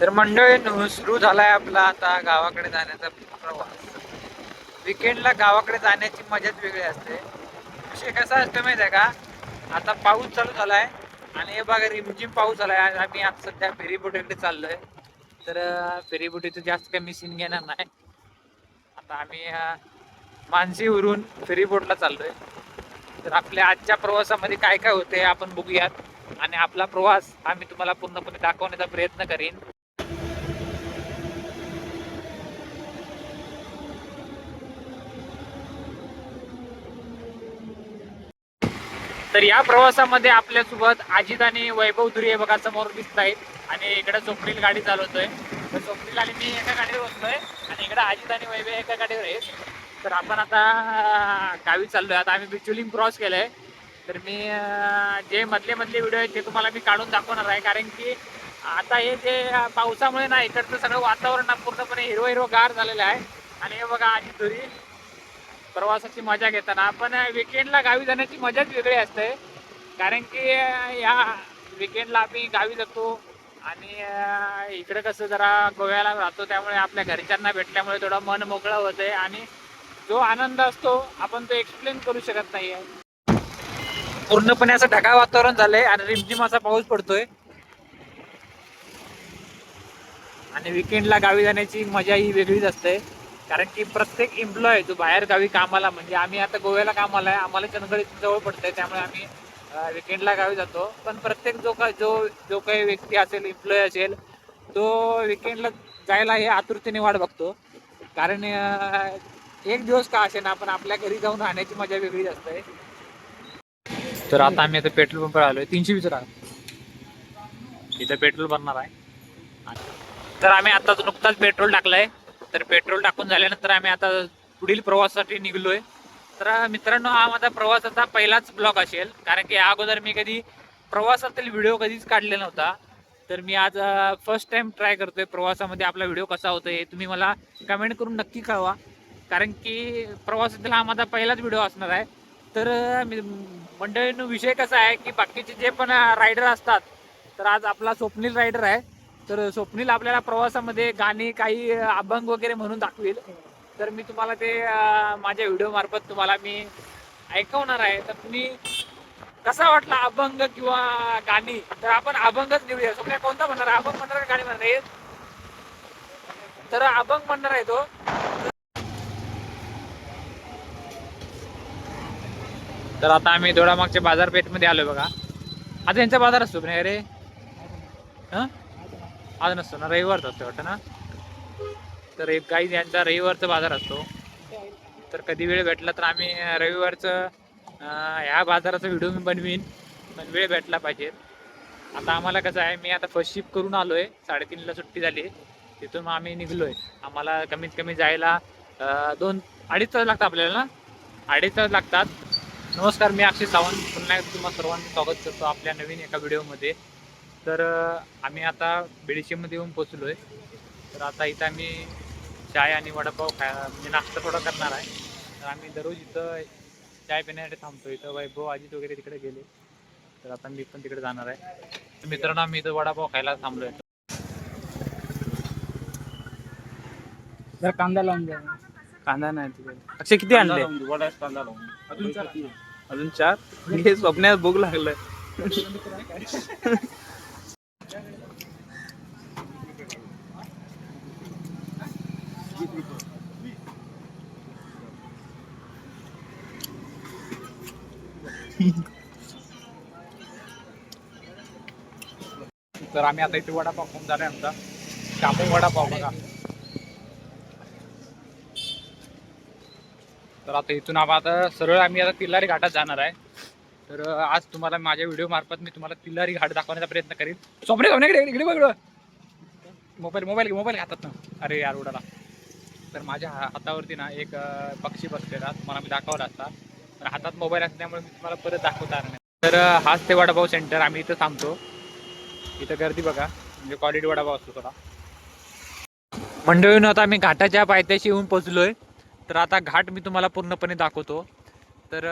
तर मंडळी सुरू झालाय आपला आता गावाकडे जाण्याचा प्रवास. विकेंडला गावाकडे जाण्याची मजाच वेगळी असते. विषय कसा असतो माहिती आहे का? आता पाऊस चालू झालाय आणि हे बघा रिमझिम पाऊस झालाय. आणि आम्ही आता सध्या फेरीबोटीकडे चाललोय. तर फेरीबोटीचं जास्त काही मिसिंग घेणार नाही. आता आम्ही मानसीवरून फेरीबोटला चाललोय. तर आपल्या आजच्या प्रवासामध्ये काय काय होते आपण बघूयात. आणि आपला प्रवास आम्ही तुम्हाला पूर्णपणे दाखवण्याचा प्रयत्न करीन. तर या प्रवासामध्ये आपल्यासोबत अजित आणि वैभव धुरी हे बघा समोर दिसत आहेत. आणि इकडे स्वप्नील गाडी चालवतोय. तर स्वप्नील आणि मी एका गाडीवर बसतोय आणि इकडे अजित आणि वैभव एका गाडीवर आहेत. तर आपण आता गावी चाललोय. आता आम्ही बिचुलिंग क्रॉस केलंय. तर मी जे मधले मधले व्हिडिओ आहेत ते तुम्हाला मी काढून दाखवणार आहे. कारण की आता हे जे पावसामुळे ना इकडचं सगळं वातावरण पूर्णपणे हिरवं हिरवं गार झालेलं आहे. आणि हे बघा अजित धुरी. प्रवासाची मजा घेताना आपण विकेंडला गावी जाण्याची मजाच वेगळी असते. कारण की या विकेंडला आम्ही गावी जातो आणि इकडे कसं जरा गोव्याला राहतो त्यामुळे आपल्या घरच्यांना भेटल्यामुळे थोडं मन मोकळं होतंय आणि जो आनंद असतो आपण तो एक्सप्लेन करू शकत नाही आहे पूर्णपणे असं ढगाळ वातावरण झालंय आणि रिमझिम असा पाऊस पडतोय. आणि विकेंडला गावी जाण्याची मजा ही वेगळीच असते. कारण की प्रत्येक एम्प्लॉय जो बाहेर गावी कामाला म्हणजे आम्ही आता गोव्याला कामाला आहे आम्हाला चंदगड जवळ पडतंय त्यामुळे आम्ही विकेंडला गावी जातो. पण प्रत्येक जो का जो जो काही व्यक्ती असेल एम्प्लॉय असेल तो विकेंडला जायला हे आतुरतेने वाट बघतो. कारण एक दिवस का असे ना आपण आपल्या घरी जाऊन राहण्याची मजा वेगळीच असते. तर आता आम्ही आता पेट्रोल पंपवर आलोय. तीनशे वीस राहा इथं पेट्रोल भरणार आहे. तर आम्ही आता नुकताच पेट्रोल टाकलंय. तर पेट्रोल टाकून झाल्यानंतर आम्ही आता पुढील प्रवासासाठी निघलोय. तर मित्रांनो हा माझा प्रवासाचा पहिलाच ब्लॉग असेल. कारण की अगोदर मी कधी प्रवासातील व्हिडिओ कधीच काढलेला नव्हता. तर मी आज फर्स्ट टाइम ट्राय करतोय प्रवासामध्ये आपला व्हिडिओ कसा होतो हे तुम्ही मला कमेंट करून नक्की कळवा. कारण की प्रवासातील हा माझा पहिलाच व्हिडिओ असणार आहे. तर मंडळीनं मंडळींनो विषय कसा आहे की बाकीचे जे पण रायडर असतात तर आज आपला स्वप्नील रायडर आहे. तर स्वप्नील आपल्याला प्रवासामध्ये गाणी काही अभंग वगैरे म्हणून दाखवेल. तर मी तुम्हाला ते माझ्या व्हिडिओ मार्फत तुम्हाला मी ऐकवणार आहे. तर तुम्ही कसा वाटला अभंग किंवा गाणी? तर आपण अभंगच निवडूया स्वप्न कोणता म्हणणार? अभंग म्हणणार गाणी म्हणणार? आहे? तर अभंग म्हणणार आहे तो. तर आता आम्ही दोडामागच्या बाजारपेठमध्ये आलो बघा. आता यांचा बाजार असतो पण अरे हां? आज नसतो ना रविवारचा असतो वाटतं ना? तर एक काही यांचा रविवारचा बाजार असतो. तर कधी वेळ भेटला तर आम्ही रविवारचं ह्या बाजाराचा व्हिडिओ मी बनवीन पण वेळ भेटला पाहिजे. आता आम्हाला कसं आहे मी आता फर्स्ट शिफ्ट करून आलो आहे साडेतीनला सुट्टी झाली. तिथून मग आम्ही निघलोय. आम्हाला कमीत कमी जायला दोन अडीच तास लागतात आपल्याला ना? अडीच तास लागतात. नमस्कार मी अक्षय सावंत. पुन्हा तुम्हाला तुम्हा सर्वांचं स्वागत करतो आपल्या नवीन एका व्हिडिओमध्ये तर आम्ही आता बेडीशीमध्ये येऊन पोचलोय. तर आता इथं आम्ही चाय आणि वडापाव खाय म्हणजे नाश्ता थोडा करणार आहे. तर आम्ही दररोज इथं चाय पिण्यासाठी थांबतो इथं वैभव अजित वगैरे तिकडे गेले. तर आता मी पण तिकडे जाणार आहे. तर मित्रांनो आम्ही इथं वडापाव खायला थांबलोय. जर कांदा लावून द्या. कांदा नाही तिकडे. अक्षय किती आणले? वड्यात कांदा लावून अजून चार. अजून चार? हे स्वप्नात भूक लागलंय. तर आम्ही आता इथे वडापाव खाऊन झालाय आमचा. शामू वडापाव बघा. तर आता इथून आम्ही आता सरळ आम्ही आता तिल्लारी घाटात जाणार आहे. तर आज तुम्हाला माझ्या व्हिडिओ मार्फत मी तुम्हाला तिल्लारी घाट दाखवण्याचा प्रयत्न करीन. सोपरे स्वप्ने इकडे इकडे बघ. मोबाईल मोबाईल मोबाईल हातात ना. अरे यार उडाला. तर माझ्या हातावरती ना एक पक्षी बसलेला. तुम्हाला मी दाखवला असता हातात मोबाईल असल्यामुळे मी तुम्हाला परत दाखवता आला नाही. तर हाच ते वडापाव सेंटर आम्ही इथं थांबतो. इथं गर्दी बघा म्हणजे क्वालिटी वडापाव असतो थोडा. मंडळीनं आता आम्ही घाटाच्या पायथ्याशी येऊन पोचलोय तर आता घाट मी तुम्हाला पूर्णपणे दाखवतो. तर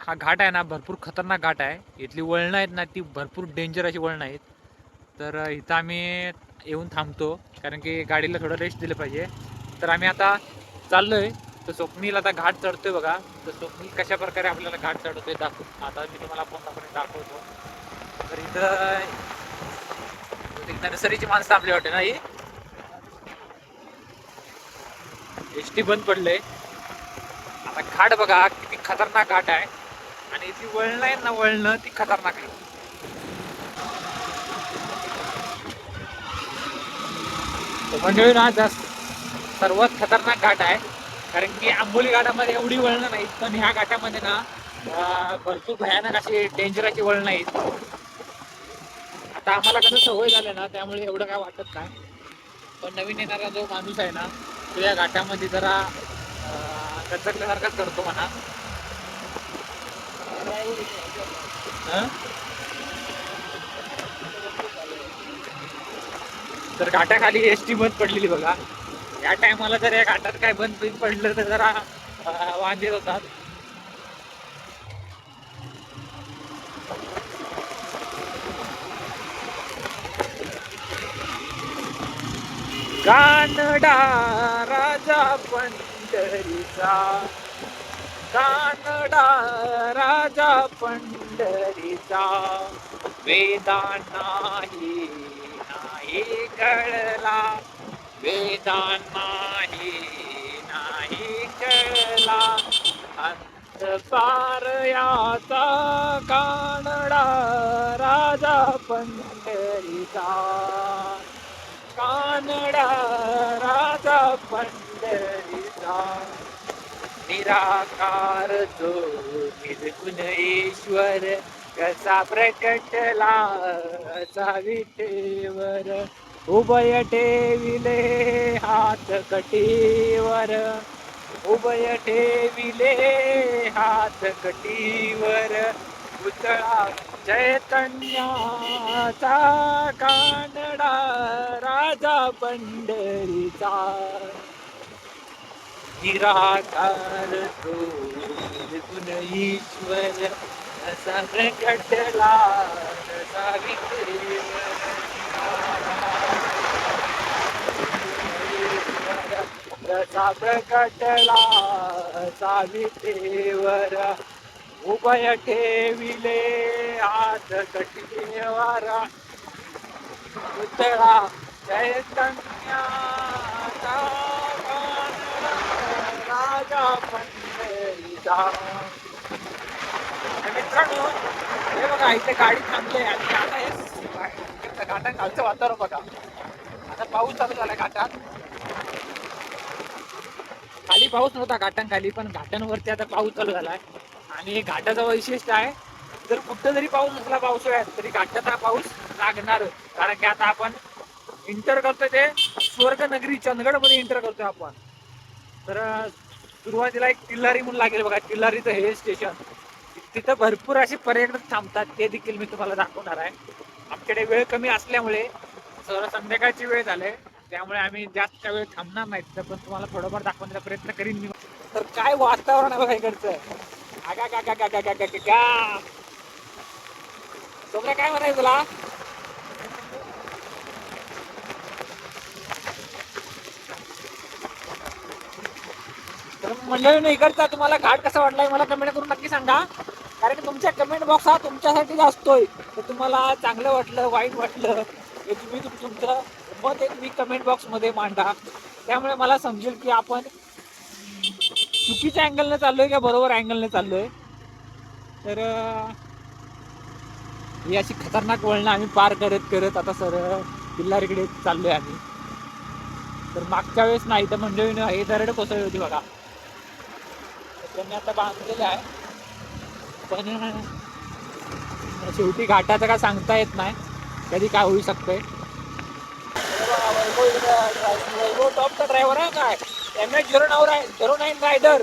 हा घाट आहे ना भरपूर खतरनाक घाट आहे. इथली वळणं आहेत ना ती भरपूर डेंजर अशी वळणं आहेत. तर इथं आम्ही येऊन थांबतो कारण की गाडीला थोडं रेस्ट दिलं पाहिजे. तर आम्ही आता चाललोय. तर स्वप्नील आता घाट चढतोय बघा. तर स्वप्नील कशा प्रकारे आपल्याला घाट चढवतोय दाखव आता मी तुम्हाला पूर्णपणे दाखवतो. तर इथं बहुतेक नर्सरीची माणसं आपली वाटते ना ही? एस टी बंद पडले आता घाट बघा किती खतरनाक घाट आहे. आणि इथली वळणं आहे ना वळणं ती खतरनाक आहे मंडळी ना जास्त सर्वात खतरनाक घाट आहे. कारण की आंबोली घाटामध्ये एवढी वळणं नाहीत पण ह्या घाटामध्ये ना भरपूर भयानक अशी डेंजराची वळणं आहेत आता आम्हाला कसं सवय झालं ना त्यामुळे एवढं काय वाटत नाही. पण नवीन येणारा जो माणूस आहे ना तो या घाटामध्ये जरा गचकल्यासारखाच करतो म्हणा. तर घाटाखाली एस टी बस पडलेली बघा. या टायमाला जर या घाटात काय बंद बिन पडलं तर जरा वांदे होतात. कानडा राजा पंढरीचा. कानडा राजा पंढरीचा. वेदा नाही नाही कळला. वेदा नाही नाही कळला अंतपार याचा कानडा राजा पंढरीचा. कानडा राजा पंढरीचा. निराकार जो निर्गुण ईश्वर कसा प्रकटला असा विटेवर उभय ठेविले हात कटीवर. उभय ठेविले हात कटीवर. पुतळा चैतन्याचा कानडा राजा पंढरीचा. निराकार तो निर्गुण ईश्वर असा प्रकटला असा रसा प्रकटला सावित्रीवर उभय ठेविले हात कटीवर पुतळा चैतन्याचा राजा पंढरीचा मित्रांनो हे बघा इथे गाडी थांबली आहे. आणि आता हे घाटात घालचं वातावरण बघा. आता पाऊस चालू झाला घाटात. खाली पाऊस नव्हता घाटांखाली पण घाटांवरती आता पाऊस चालू झालाय. आणि हे घाटाचं वैशिष्ट्य आहे जर कुठं जरी पाऊस नसला पावसाळ्यात तरी घाटात हा पाऊस लागणार. कारण की आता आपण इंटर करतोय ते स्वर्ग नगरी चंदगड इंटर करतोय आपण. तर सुरुवातीला एक किल्लारी म्हणून लागेल बघा. किल्लारीचं हे स्टेशन तिथं भरपूर असे पर्यटक थांबतात ते देखील मी तुम्हाला दाखवणार आहे. आमच्याकडे वेळ कमी असल्यामुळे सर संध्याकाळची वेळ झाले. त्यामुळे आम्ही जास्त वेळ थांबणार नाही. तर पण तुम्हाला थोडंफार दाखवण्याचा प्रयत्न करीन मी. तर काय वातावरण आहे बघा इकडचं? आगा का का का का का काय म्हणायचं तुला? तर मंडळी इकडचा तुम्हाला घाट कसा वाटलाय मला कमेंट करून नक्की सांगा. कारण तुमच्या कमेंट बॉक्स हा तुमच्यासाठीच असतोय तर तुम्हाला चांगलं वाटलं वाईट वाटलं हे तुम्ही तुमचं मत एक मी कमेंट बॉक्समध्ये मांडा. त्यामुळे मला समजेल की आपण चुकीच्या अँगलने चाललोय का बरोबर अँगलने चाललोय? तर ही अशी खतरनाक वळणं आम्ही पार करत करत आता सर किल्लारीकडे चाललोय आम्ही. तर मागच्या वेळेस नाही तर मंडळीनं हे दरड कोसळली होती बघा. त्यांनी आता बांधलेलं आहे. पण शेवटी घाटाचं काय सांगता येत नाही. कधी काय होऊ शकतंय. टॉपचा ड्रायव्हर आहे काय? एम एच झिरो नाव झिरो नाईन रायडर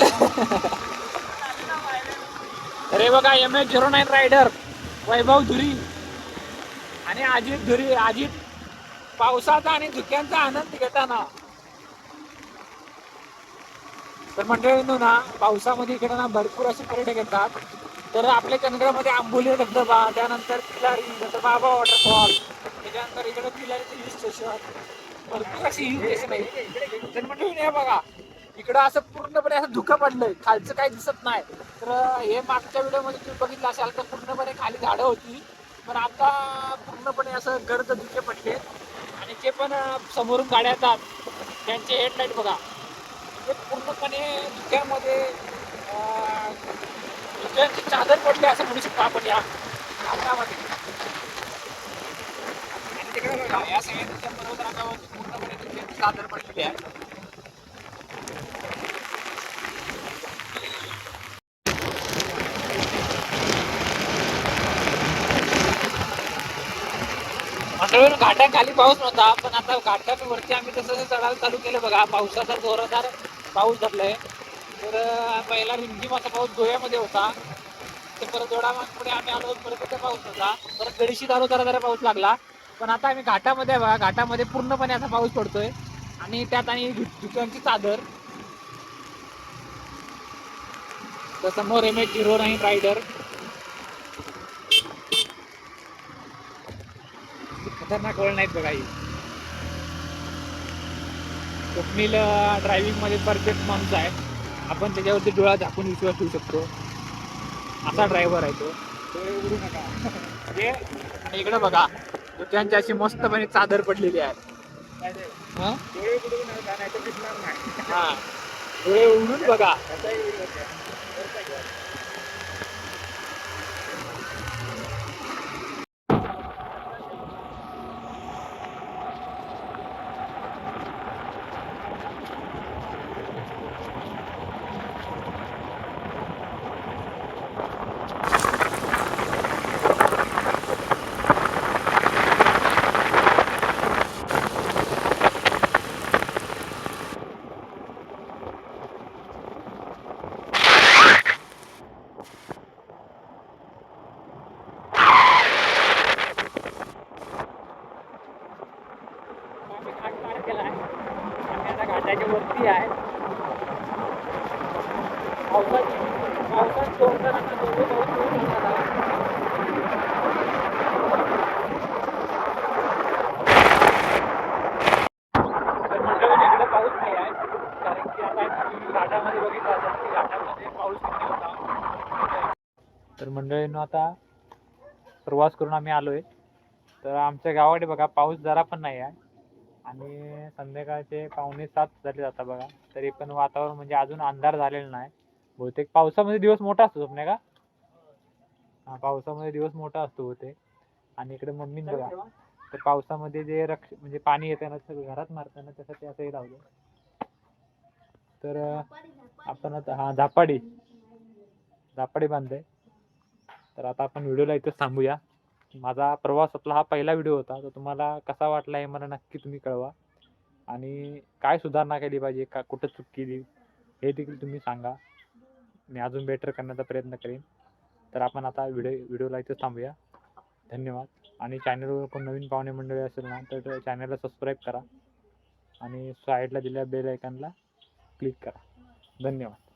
अरे बघा M H zero nine rider Vaibhav Dhuri आणि अजित धुरी अजित पावसाचा आणि धुक्यांचा आनंद घेताना. तर मंडळींनो ना पावसामध्ये इकडे ना भरपूर असे पर्यटक येतात तर आपल्या चंद्रामध्ये आंबोली धबधबा त्यानंतर किलारी नंतर बाबा वॉटरफॉल त्याच्यानंतर इकडे किल्लारीचं हिल स्टेशन भरपूर अशी हिल स्टेशन आहे तर मंडळी हे बघा. इकडं असं पूर्णपणे असं धुकं पडलंय. खालचं काही दिसत नाही. तर हे मागच्या व्हिडिओमध्ये तुम्ही बघितलं असाल तर पूर्णपणे खाली झाडं होती. पण आता पूर्णपणे असं गर्द धुके पडले आणि जे पण समोरून गाड्या येतात. त्यांचे हेडलाईट बघा. म्हणजे पूर्णपणे धुक्यामध्ये धुक्यांची चादर पडली असं म्हणू शकतो आपण या भागामध्ये आणि तिकडे बघा या सगळ्या पर्वतरांगावरती पूर्णपणे धुक्यांची चादर पडलेली आहे. मंडळून घाटाखाली पाऊस नव्हता पण आता घाटावरती आम्ही तसं चढायला चालू केलं बघा. पावसाचा जोरदार पाऊस धरलाय. तर पहिला रिमझिम असा पाऊस गोव्यामध्ये होता. तर परत थोडा पुढे आम्ही आलो परत तिथे पाऊस होता. परत गडशीत आलो जरा जरा पाऊस लागला. पण आता आम्ही घाटामध्ये बघा घाटामध्ये पूर्णपणे असा पाऊस पडतोय. आणि त्यात आणि धुक्यांची चादर. तर समोर M H zero nine rider खतरनाक वळ नाहीत बघा ही. स्वप्नील ड्रायव्हिंगमध्ये परफेक्ट माणूस आहे आपण त्याच्यावरती डोळा झाकून विश्वास ठेवू शकतो. असा ड्रायव्हर आहे तो. डोळे उघडू नका. आणि इकडे बघा त्यांची अशी मस्तपणे चादर पडलेली आहे. हा? डोळे बुडवून नका नाही तर दिसणार नाही. हा. डोळे उघडून बघा आम्ही घाट पार केलाय आम्ही आता घाटाच्या वरती आहे पावसात पावसात जोरदार आता जोरदार पाऊस सुरू झाला. तर मंडळी इकडे पाऊस नाही आहे कारण की आता तुम्ही घाटामध्ये बघितलं असेल की घाटामध्ये पाऊस कमी होता तर मंडळींनो आता प्रवास करून आम्ही आलोय. तर आमच्या गावाकडे बघा पाऊस जरा पण नाही आहे. आणि संध्याकाळचे पावणे सात झाले जातात बघा. तरी पण वातावरण म्हणजे अजून अंधार झालेला नाही. बहुतेक पावसामध्ये दिवस मोठा असतो स्वप्ने का? हा पावसामध्ये दिवस मोठा असतो बहुतेक. आणि इकडे मम्मी बघा. तर पावसामध्ये जे रक्ष म्हणजे पाणी येतं ना सगळं घरात मारताना त्यासाठी असंही लावलं तर आपण आता हा झापाडी. झापाडी बांधते तर आता आपण व्हिडिओला इथंच थांबूया. माझा प्रवासातला हा पहिला व्हिडिओ होता. तर तुम्हाला कसा वाटला हे मला नक्की तुम्ही कळवा. आणि काय सुधारणा केली पाहिजे? का कुठं चूक केली? हे देखील तुम्ही सांगा. मी अजून बेटर करण्याचा प्रयत्न करेन. तर आपण आता व्हिडिओ व्हिडिओला इथंच थांबूया. धन्यवाद. आणि चॅनलवर कोण नवीन पाहुणे मंडळी असेल ना तर चॅनलला सबस्क्राईब करा. आणि साईडला दिल्या बेल आयकॉनला क्लिक करा. धन्यवाद.